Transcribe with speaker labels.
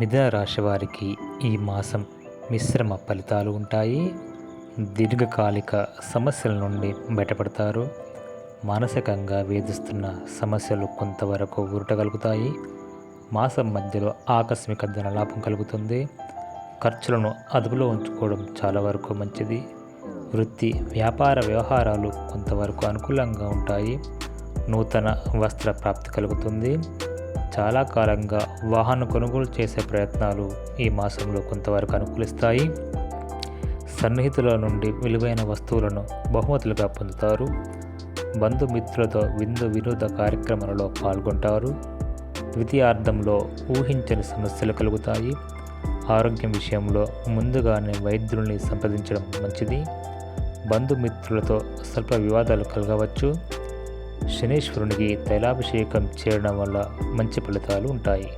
Speaker 1: మిథున రాశి వారికి ఈ మాసం మిశ్రమ ఫలితాలు ఉంటాయి. దీర్ఘకాలిక సమస్యల నుండి బయటపడతారు. మానసికంగా వేధిస్తున్న సమస్యలు కొంతవరకు ఊరటగలుగుతాయి మాసం మధ్యలో ఆకస్మిక ధనలాభం కలుగుతుంది. ఖర్చులను అదుపులో ఉంచుకోవడం చాలా వరకు మంచిది. వృత్తి వ్యాపార వ్యవహారాలు కొంతవరకు అనుకూలంగా ఉంటాయి. నూతన వస్త్ర ప్రాప్తి కలుగుతుంది. చాలా కాలంగా వాహన కొనుగోలు చేసే ప్రయత్నాలు ఈ మాసంలో కొంతవరకు అనుకూలిస్తాయి. సన్నిహితుల నుండి విలువైన వస్తువులను బహుమతులుగా పొందుతారు. బంధుమిత్రులతో విందు వినోద కార్యక్రమాలలో పాల్గొంటారు. ద్వితీయార్థంలో ఊహించని సమస్యలు కలుగుతాయి. ఆరోగ్యం విషయంలో ముందుగానే వైద్యుల్ని సంప్రదించడం మంచిది. బంధుమిత్రులతో స్వల్ప వివాదాలు కలగవచ్చు. శనీశ్వరునికి తైలాభిషేకం చేయడం వల్ల మంచి ఫలితాలు ఉంటాయి.